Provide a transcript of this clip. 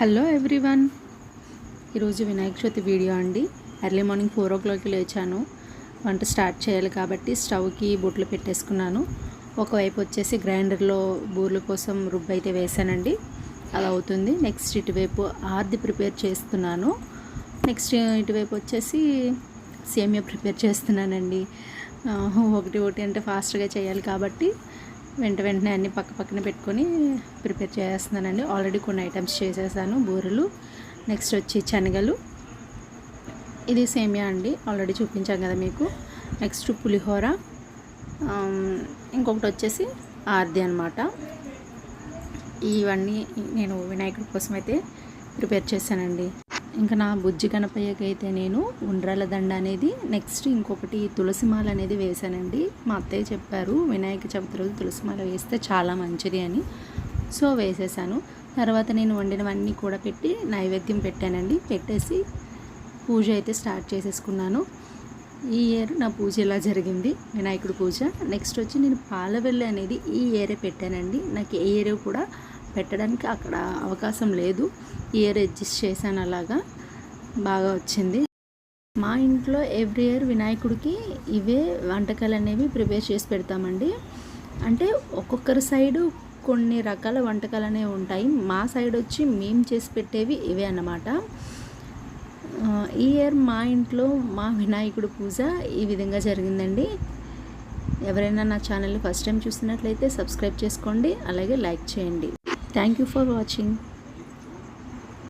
Hello everyone. ఈరోజు Vinayaka Chavithi video అండి. Early morning four ఓ క్లాక్కి లేచాను. వంట స్టార్ట్ చేయాలి కాబట్టి స్టవ్కి బొట్లు పెట్టేసుకున్నాను. ఒకవైపు వచ్చేసి గ్రైండర్లో బూర్ల కోసం రుబ్బు అయితే వేసానండి అలా అవుతుంది. నెక్స్ట్ ఇటువైపు ఆర్ది ప్రిపేర్ చేస్తున్నాను. నెక్స్ట్ ఇటువైపు వచ్చేసి సేమియా ప్రిపేర్ చేస్తున్నానండి. ఒకటి ఒకటి అంటే ఫాస్ట్గా చేయాలి కాబట్టి వెంట వెంటనే అన్ని పక్క పక్కన పెట్టుకొని ప్రిపేర్ చేస్తున్నానండి. ఆల్రెడీ కొన్ని ఐటమ్స్ చేసేసాను బూరెలు నెక్స్ట్ వచ్చి శనగలు. ఇది సేమియా అండి ఆల్రెడీ చూపించాం కదా మీకు. నెక్స్ట్ పులిహోర ఇంకొకటి వచ్చేసి ఆర్ది అనమాట ఇవన్నీ నేను వినాయకుడి కోసం అయితే ప్రిపేర్ చేశానండి. ఇంకా నా బుజ్జి కనపయ్యకైతే నేను ఉండ్రాల దండ అనేది నెక్స్ట్ ఇంకొకటి తులసిమాల అనేది వేశానండి. మా అత్తయ్య చెప్పారు వినాయక చవితి రోజు తులసిమాల వేస్తే చాలా మంచిది అని. సో వేసేసాను. తర్వాత నేను వండినవన్నీ కూడా పెట్టి నైవేద్యం పెట్టానండి. పెట్టేసి పూజ అయితే స్టార్ట్ చేసేసుకున్నాను. ఈ ఇయర్ నా పూజ ఇలా జరిగింది? వినాయకుడి పూజ. నెక్స్ట్ వచ్చి నేను పాలవెల్లి అనేది ఈ ఇయరే పెట్టానండి. నాకు ఏ ఇయర్ కూడా పెట్టడానికి అక్కడ అవకాశం లేదు. ఈ ఇయర్ అడ్జస్ట్ చేశాను అలాగా. బాగా వచ్చింది. మా ఇంట్లో ఎవ్రీ ఇయర్ వినాయకుడికి ఇవే వంటకాలు అనేవి ప్రిపేర్ చేసి పెడతామండి. అంటే ఒక్కొక్కరి సైడు కొన్ని రకాల వంటకాలు అనేవి ఉంటాయి. మా సైడ్ వచ్చి మేము చేసి పెట్టేవి ఇవే అన్నమాట. ఈ ఇయర్ మా ఇంట్లో మా వినాయకుడి పూజ ఈ విధంగా జరిగిందండి. ఎవరైనా నా ఛానల్ని ఫస్ట్ టైం చూస్తున్నట్లయితే సబ్స్క్రైబ్ చేసుకోండి. అలాగే లైక్ చేయండి. Thank you for watching.